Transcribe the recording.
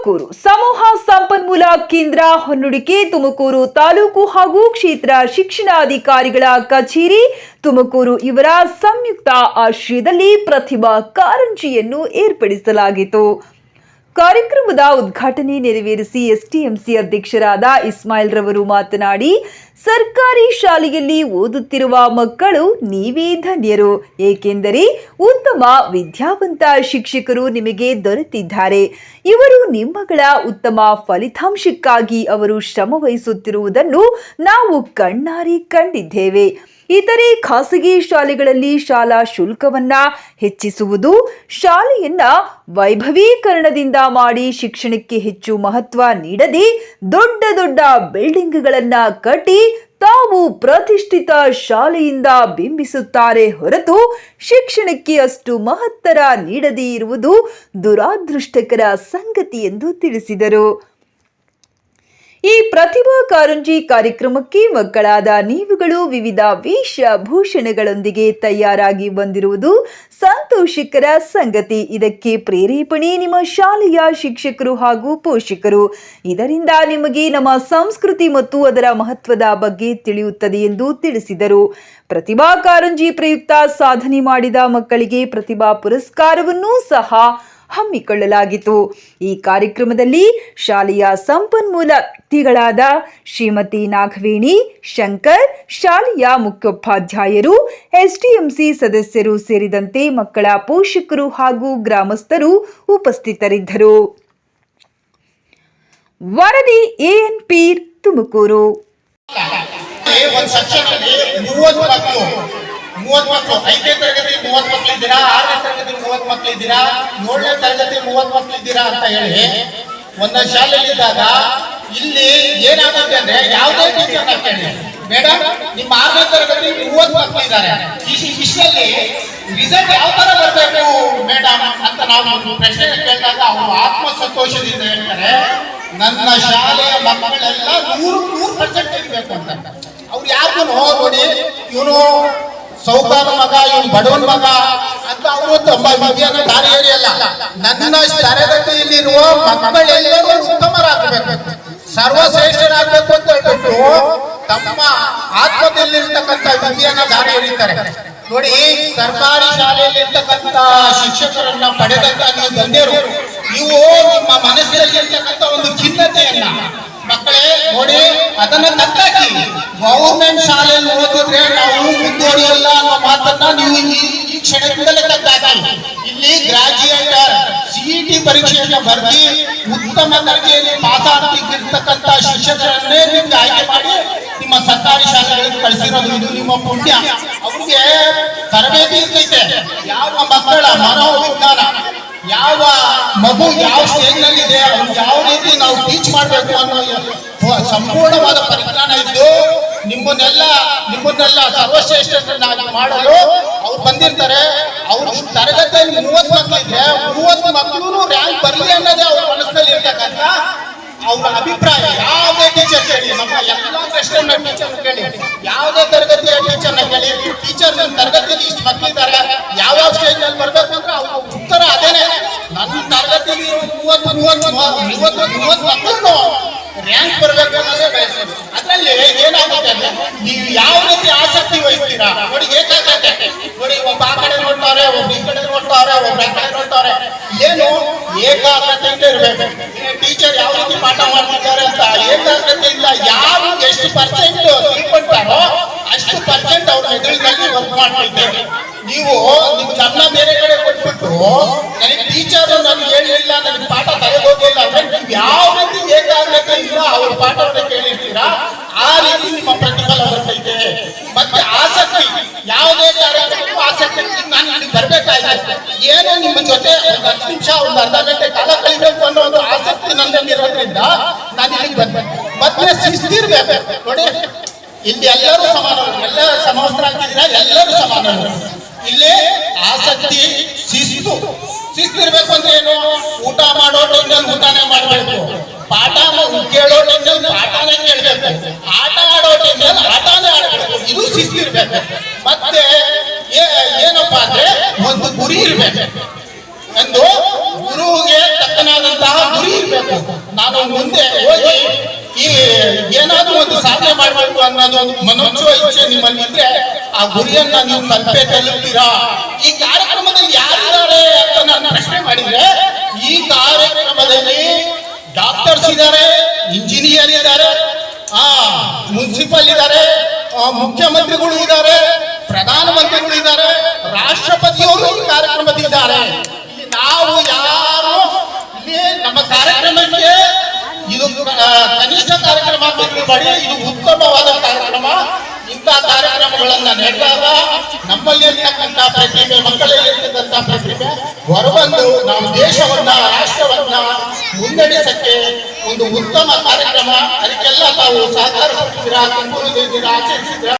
ತುಮಕೂರು. ಸಮೂಹ ಸಂಪನ್ಮೂಲ ಕೇಂದ್ರ ಹೊನ್ನುಡಿಕೆ, ತುಮಕೂರು ತಾಲೂಕು ಹಾಗೂ ಕ್ಷೇತ್ರ ಶಿಕ್ಷಣಾಧಿಕಾರಿಗಳ ಕಚೇರಿ, ತುಮಕೂರು ಇವರ ಸಂಯುಕ್ತ ಆಶ್ರಯದಲ್ಲಿ ಪ್ರತಿಭಾ ಕಾರಂಜಿಯನ್ನು ಏರ್ಪಡಿಸಲಾಗಿತ್ತು. ಕಾರ್ಯಕ್ರಮದ ಉದ್ಘಾಟನೆ ನೆರವೇರಿಸಿ ಎಸ್ಟಿಎಂಸಿ ಅಧ್ಯಕ್ಷರಾದ ಇಸ್ಮಾಯಿಲ್ ರವರು ಮಾತನಾಡಿ, ಸರ್ಕಾರಿ ಶಾಲೆಯಲ್ಲಿ ಓದುತ್ತಿರುವ ಮಕ್ಕಳು ನೀವೇ ಧನ್ಯರು, ಏಕೆಂದರೆ ಉತ್ತಮ ವಿದ್ಯಾವಂತ ಶಿಕ್ಷಕರು ನಿಮಗೆ ದೊರೆತಿದ್ದಾರೆ. ಇವರು ನಿಮ್ಮಗಳ ಉತ್ತಮ ಫಲಿತಾಂಶಕ್ಕಾಗಿ ಅವರು ಶ್ರಮವಹಿಸುತ್ತಿರುವುದನ್ನು ನಾವು ಕಣ್ಣಾರಿ ಕಂಡಿದ್ದೇವೆ. ಇತರೆ ಖಾಸಗಿ ಶಾಲೆಗಳಲ್ಲಿ ಶಾಲಾ ಶುಲ್ಕವನ್ನ ಹೆಚ್ಚಿಸುವುದು ಶಾಲೆಯನ್ನ ವೈಭವೀಕರಣದಿಂದ ಮಾಡಿ ಶಿಕ್ಷಣಕ್ಕೆ ಹೆಚ್ಚು ಮಹತ್ವ ನೀಡದೆ ದೊಡ್ಡ ದೊಡ್ಡ ಬಿಲ್ಡಿಂಗ್ಗಳನ್ನ ಕಟ್ಟಿ ತಾವು ಪ್ರತಿಷ್ಠಿತ ಶಾಲೆಯಿಂದ ಬಿಂಬಿಸುತ್ತಾರೆ ಹೊರತು ಶಿಕ್ಷಣಕ್ಕೆ ಅಷ್ಟು ಮಹತ್ತರ ನೀಡದೇ ಇರುವುದು ದುರಾದೃಷ್ಟಕರ ಸಂಗತಿ ಎಂದು ತಿಳಿಸಿದರು. ಈ ಪ್ರತಿಭಾ ಕಾರಂಜಿ ಕಾರ್ಯಕ್ರಮಕ್ಕೆ ಮಕ್ಕಳಾದ ನೀವುಗಳು ವಿವಿಧ ವೇಷಭೂಷಣಗಳೊಂದಿಗೆ ತಯಾರಾಗಿ ಬಂದಿರುವುದು ಸಂತೋಷಕರ ಸಂಗತಿ. ಇದಕ್ಕೆ ಪ್ರೇರೇಪಣೆ ನಿಮ್ಮ ಶಾಲೆಯ ಶಿಕ್ಷಕರು ಹಾಗೂ ಪೋಷಕರು. ಇದರಿಂದ ನಿಮಗೆ ನಮ್ಮ ಸಂಸ್ಕೃತಿ ಮತ್ತು ಅದರ ಮಹತ್ವದ ಬಗ್ಗೆ ತಿಳಿಯುತ್ತದೆ ಎಂದು ತಿಳಿಸಿದರು. ಪ್ರತಿಭಾ ಕಾರಂಜಿ ಪ್ರಯುಕ್ತ ಸಾಧನೆ ಮಾಡಿದ ಮಕ್ಕಳಿಗೆ ಪ್ರತಿಭಾ ಪುರಸ್ಕಾರವನ್ನೂ ಸಹ ಹಮ್ಮಿಕೊಳ್ಳಲಾಗಿತ್ತು. ಈ ಕಾರ್ಯಕ್ರಮದಲ್ಲಿ ಶಾಲೆಯ ಸಂಪನ್ಮೂಲ ವ್ಯಕ್ತಿಗಳಾದ ಶ್ರೀಮತಿ ನಾಗವೇಣಿ, ಶಂಕರ್, ಶಾಲೆಯ ಮುಖ್ಯೋಪಾಧ್ಯಾಯರು, ಎಸ್ಡಿಎಂಸಿ ಸದಸ್ಯರು ಸೇರಿದಂತೆ ಮಕ್ಕಳ ಪೋಷಕರು ಹಾಗೂ ಗ್ರಾಮಸ್ಥರು ಉಪಸ್ಥಿತರಿದ್ದರು. ವರದಿ ಎಎನ್ ಪೀರ್ ತುಮಕೂರು. ಒಂದ್ ಮೂವತ್ತು ಮಕ್ಕಳು ಐದನೇ ತರಗತಿ ಮೂವತ್ತು ಮಕ್ಕಳು ಇದ್ದೀರಾ? ಆರನೇ ತರಗತಿ ಮೂವತ್ತು ಮಕ್ಕಳು ಇದ್ದೀರಾ? ಏಳನೇ ತರಗತಿ ಮೂವತ್ತು ಮಕ್ಕಳು ಇದ್ದೀರಾ ಅಂತ ಹೇಳಿ ಒಂದೊಂದು ಶಾಲೆಯಲ್ಲಿ ಇದ್ದಾಗ ಇಲ್ಲಿ ಏನಾಗುತ್ತೆ ಅಂದ್ರೆ ಯಾವುದೇ ಟೀಚರ್ ಕೇಳಿ. ಮೇಡಮ್ ನಿಮ್ಮ ಆರನೇ ತರಗತಿ ಮೂವತ್ತು ಮಕ್ಕಳು ಇದ್ದಾರೆ. ಇಷ್ಟಲ್ಲಿ ರಿಸಲ್ಟ್ ಯಾವ ತರ ಬರಬೇಕು ಮೇಡಮ್ ಅಂತ ನಾವು ಒಂದು ಪ್ರಶ್ನೆ ಕೇಳಿದಾಗ ಅವರು ಆತ್ಮ ಸಂತೋಷದಿಂದ ಹೇಳ್ತಾರೆ, ನನ್ನ ಶಾಲೆಯ ಮಕ್ಕಳೆಲ್ಲ ನೂರು ನೂರು ಪರ್ಸೆಂಟ್ ತೆಗಿಬೇಕು ಅಂತ. ಅವ್ರು ಯಾರಿಗೂ ನೋಡಿ, ಇವನು ಸೌಕಾರ ಮಗ, ಇವನ್ ಬಡವನ್ ಮಗ ಅಂತ ಅವರು ತಮ್ಮ ಮಗಿಯನ್ನ ದಾರಿ ಎಳೆಯಲ್ಲ. ನನ್ನ ತರಗತಿಯಲ್ಲಿರುವ ಮಕ್ಕಳೆಲ್ಲರೂ ಉತ್ತಮರಾಗಬೇಕು. ಸರ್ವಶ್ರೇಷ್ಠರಾಗಬೇಕು ಅಂತ ಹೇಳ್ಬಿಟ್ಟು ತಮ್ಮ ಆತ್ಮದಲ್ಲಿರ್ತಕ್ಕಂಥ ವಿದ್ಯೆಯನ್ನ ದಾರಿ ಎಳಿತಾರೆ. ನೋಡಿ, ಸರ್ಕಾರಿ ಶಾಲೆಯಲ್ಲಿ ಇರ್ತಕ್ಕಂಥ ಶಿಕ್ಷಕರನ್ನ ಪಡೆದಂತ ನೀವು ಧನ್ಯರು ನೀವು ನಿಮ್ಮ ಮನಸ್ಸಿನಲ್ಲಿ ಇರ್ತಕ್ಕಂಥ ಒಂದು ಖಿನ್ನತೆಯನ್ನ ಮಕ್ಕಳೇ ನೋಡಿ, ಅದನ್ನ ತಕ್ಕಾಕಿ ಗೌರ್ಮೆಂಟ್ ಶಾಲೆಯಲ್ಲಿ ಓದಿದ್ರೆ ನಾವು ಮುಂದುವರಿಯಲ್ಲ ಅನ್ನೋ ಮಾತನ್ನ ನೀವು ಈ- ಕ್ಷಣದಿಂದಲೇ ತಕ್ಕಾಕಿ ಇಲ್ಲಿ ಗ್ರಾಜುಯೇಟರ್ ಸಿಇಟಿ ಪರೀಕ್ಷೆಯನ್ನ ಬರೆದಿ, ಉತ್ತಮ ದರ್ಜೆಯಲ್ಲಿ ಪಾಸ್ ಆಗ್ತಿರ್ತಕ್ಕಂಥ ಶಿಕ್ಷಕರನ್ನೇ ನಿಮ್ಗೆ ಆಯ್ಕೆ ಮಾಡಿ ನಿಮ್ಮ ಸರ್ಕಾರಿ ಶಾಲೆಗಳಿಗೆ ಕಳಿಸಿರೋದು ಇದು ನಿಮ್ಮ ಪುಣ್ಯ. ಅವ್ರಿಗೆ ತರಬೇತಿ ಇರ್ತೈತೆ. ಯಾವ ಮಕ್ಕಳ ಮನೋವಿಜ್ಞಾನ ಯಾವ ಮಗು ಯಾವ ಸ್ಟೇಜ್ನಲ್ಲಿ ಇದೆ ಅವ್ನು ಯಾವ ರೀತಿ ನಾವು ಟೀಚ್ ಮಾಡಬೇಕು ಅನ್ನೋ ಸಂಪೂರ್ಣವಾದ ಪರಿಜ್ಞಾನ ಇದ್ದು, ನಿಮ್ಮನ್ನೆಲ್ಲ ನಿಮ್ಮನ್ನೆಲ್ಲ ಸರ್ವಶ್ರೇಷ್ಠರನ್ನಾಗಿ ಮಾಡಲು ಅವ್ರು ಬಂದಿರ್ತಾರೆ. ಅವ್ರ ತರಗತಿಯಲ್ಲಿ ಮೂವತ್ತು ಮಕ್ಕಳು ಇದ್ರೆ, ಮೂವತ್ತು ಮಕ್ಕಳು ರ್ಯಾಂಕ್ ಬರಲಿ ಅನ್ನೋದೇ ಅವ್ರ ಮನಸ್ಸಲ್ಲಿ ಇರ್ತಕ್ಕಂಥ ಅವ್ರ ಅಭಿಪ್ರಾಯ. ಯಾವುದೇ ಟೀಚರ್ ಕೇಳಿ, ನಮ್ಮ ಎಲ್ಲ ಪ್ರಶ್ನೆ ಟೀಚರ್ ಕೇಳಿ, ಯಾವುದೇ ತರಗತಿಯ ಟೀಚರ್ನ ಕೇಳಿ ಟೀಚರ್ ತರಗತಿಯಲ್ಲಿ ಇಷ್ಟು ಮಕ್ಕಳಿದ್ದಾರೆ ಯಾವ ಯಾವ ಸ್ಟೇಜ್ನಲ್ಲಿ ಬರ್ಬೇಕು ಅಂದ್ರೆ ಅವ್ರ ಉತ್ತರ ಅದೇನೆ ನನ್ನ ತರಗತಿಯಲ್ಲಿ ಮೂವತ್ತು ಮೂವತ್ತು ಮೂವತ್ತು ಮೂವತ್ತು ಮಕ್ಕಳು. ರ್ಯಾಂಕ್ ಬರಬೇಕು ಅನ್ನೋದೇ ಬಯಸೋದು ಅದರಲ್ಲಿ ಏನಾಗುತ್ತೆ ಅಂದ್ರೆ, ನೀವು ಯಾವ ರೀತಿ ಆಸಕ್ತಿ ವಹಿಸ್ತೀರಾ? ನೋಡಿ ಏಕಾಗ್ರತೆ. ನೋಡಿ ಒಬ್ಬ ಆ ಕಡೆ ನೋಡ್ತಾರೆ ಒಬ್ಬ ಈ ಕಡೆ ನೋಡ್ತಾರೆ ಒಬ್ಬ ಆ ಕಡೆ ನೋಡ್ತಾರೆ ಏನು? ಏಕಾಗ್ರತೆಯಿಂದ ಇರಬೇಕು. ಟೀಚರ್ ಯಾವ ರೀತಿ ಪಾಠ ಮಾಡ್ತಿದ್ದಾರೆ ಅಂತ ಏಕಾಗ್ರತೆಯಿಂದ ಯಾರು ಎಷ್ಟು ಪರ್ಸೆಂಟ್ ತಿಳ್ಕೊಂತಾರೋ ಅಷ್ಟು ಪರ್ಸೆಂಟ್ ಅವ್ರ ಮೆದುಳಿನಲ್ಲಿ ವರ್ಕ್ ಮಾಡ್ತಿದ್ದೇವೆ ನೀವು ನಿಮ್ಮ ಗಮನ ಬೇರೆ ಕಡೆ ಕೊಟ್ಬಿಟ್ಟು ನನಗೆ ಹೇಳಿಲ್ಲ ನನಗೆ ಪಾಠ ತಲೆಗೋಗಿಲ್ಲ ಅಂದ್ರೆ ನೀವು ಯಾವ ರೀತಿ ಏಕಾಗ್ರತೆಯಿಂದ ಅವ್ರ ಪಾಠವನ್ನು ಕೇಳಿರ್ತೀರಾ? ಆ ರೀತಿ ನಿಮ್ಮ ಪ್ರತಿಫಲ ಬರ್ತೈತೆ ಮತ್ತೆ ಆಸಕ್ತಿ, ಯಾವುದೇ ಕಾರ್ಯಕ್ರಮಕ್ಕೂ ಆಸಕ್ತಿ ನಾನು ನನಗೆ ಬರ್ಬೇಕಾಯ್ತು ಏನೋ ನಿಮ್ಮ ಜೊತೆ ಒಂದು ಹತ್ತು ನಿಮಿಷ, ಒಂದು ಅರ್ಧ ಗಂಟೆ ಕಾಲ ಕಳಿಬೇಕು ಅನ್ನೋ ಒಂದು ಆಸಕ್ತಿ ನನ್ನಲ್ಲಿ ಇರೋದ್ರಿಂದ ನಾನು ಇಲ್ಲಿಗೆ ಬಂದೆ. ಮತ್ತೆ ಶಿಸ್ತಿರ್ಬೇಕು. ನೋಡಿ, ಇಲ್ಲಿ ಎಲ್ಲರೂ ಸಮಾನರು, ಎಲ್ಲ ಸಮವಸ್ತ್ರ ಎಲ್ಲರೂ ಸಮಾನರು. ಇಲ್ಲಿ ಆಸಕ್ತಿ, ಶಿಸ್ತು. ಶಿಸ್ತಿರ್ಬೇಕು ಅಂದ್ರೆ ಏನು? ಊಟ ಮಾಡೋ ಟೈಮ್ನಲ್ಲಿ ಊಟನೇ ಮಾಡಬೇಕು. ಪಾಠ ಕೇಳೋ ಟೈಮ್ನಲ್ಲಿ ಪಾಠನೇ ಕೇಳಬೇಕು. ಆಟ ಆಡೋ ಟೈಮ್ನಲ್ಲಿ ಆಟನೇ ಆಡಬೇಕು. ಇದು ಶಿಸ್ತಿರ್ಬೇಕು. ಮತ್ತೆ ಏನಪ್ಪಾ ಅಂದ್ರೆ ಒಂದು ಗುರಿ ಇರ್ಬೇಕು. ಒಂದು ಗುರುವಿಗೆ ತಕ್ಕನಾದಂತಹ ಗುರಿ ಇರ್ಬೇಕು. ನಾನು ಮುಂದೆ ಹೋಗಿ ಈ ಏನಾದ್ರೂ ಒಂದು ಸಾಧನೆ ಮಾಡಬೇಕು ಅನ್ನೋದು ಒಂದು ಮನೋಚ್ಛ ಇಚ್ಛೆ ನಿಮ್ಮಲ್ಲಿ ಇದ್ರೆ ಆ ಗುರಿಯನ್ನ ನೀವು ತಲುಪೇ ತಲುಪ್ತೀರಾ? ಈ ಕಾರ್ಯಕ್ರಮದಲ್ಲಿ ಯಾರಿದ್ದಾರೆ ಅಂತ ನಾನು ಪ್ರಶ್ನೆ ಮಾಡಿದ್ರೆ ಈ ಕಾರ್ಯಕ್ರಮದಲ್ಲಿ ಡಾಕ್ಟರ್ಸ್ ಇದ್ದಾರೆ ಇಂಜಿನಿಯರ್ ಇದ್ದಾರೆ, ಆ ಮುನ್ಸಿಪಲ್ ಇದ್ದಾರೆ ಮುಖ್ಯಮಂತ್ರಿಗಳು ಇದ್ದಾರೆ, ಪ್ರಧಾನಮಂತ್ರಿಗಳು ಇದ್ದಾರೆ, ರಾಷ್ಟ್ರಪತಿಯವರು ಈ ಕಾರ್ಯಕ್ರಮದಿದ್ದಾರೆ ನಾವು ಯಾರು? ಇಲ್ಲಿ ನಮ್ಮ ಕಾರ್ಯಕ್ರಮಕ್ಕೆ ಇದು ಕನಿಷ್ಠ ಕಾರ್ಯಕ್ರಮ ತಿಳ್ಬೇಡಿ ಇದು ಉತ್ತಮವಾದ ಕಾರ್ಯಕ್ರಮ. ಇಂಥ ಕಾರ್ಯಕ್ರಮಗಳನ್ನ ನಡೆದಾಗ ನಮ್ಮಲ್ಲಿ ಇರ್ತಕ್ಕಂಥ ಪ್ರತಿಭೆ, ಮಕ್ಕಳಲ್ಲಿ ಪ್ರತಿಭೆ ಹೊರಬಂದು ನಮ್ಮ ದೇಶವನ್ನ ರಾಷ್ಟ್ರವನ್ನ ಮುನ್ನಡೆಸಕ್ಕೆ ಒಂದು ಉತ್ತಮ ಕಾರ್ಯಕ್ರಮ. ಅದಕ್ಕೆಲ್ಲ ತಾವು ಸಹಕಾರ ಕೊಡ್ತಿದ್ದೀರಾ ಆಚರಿಸಿದ್ರ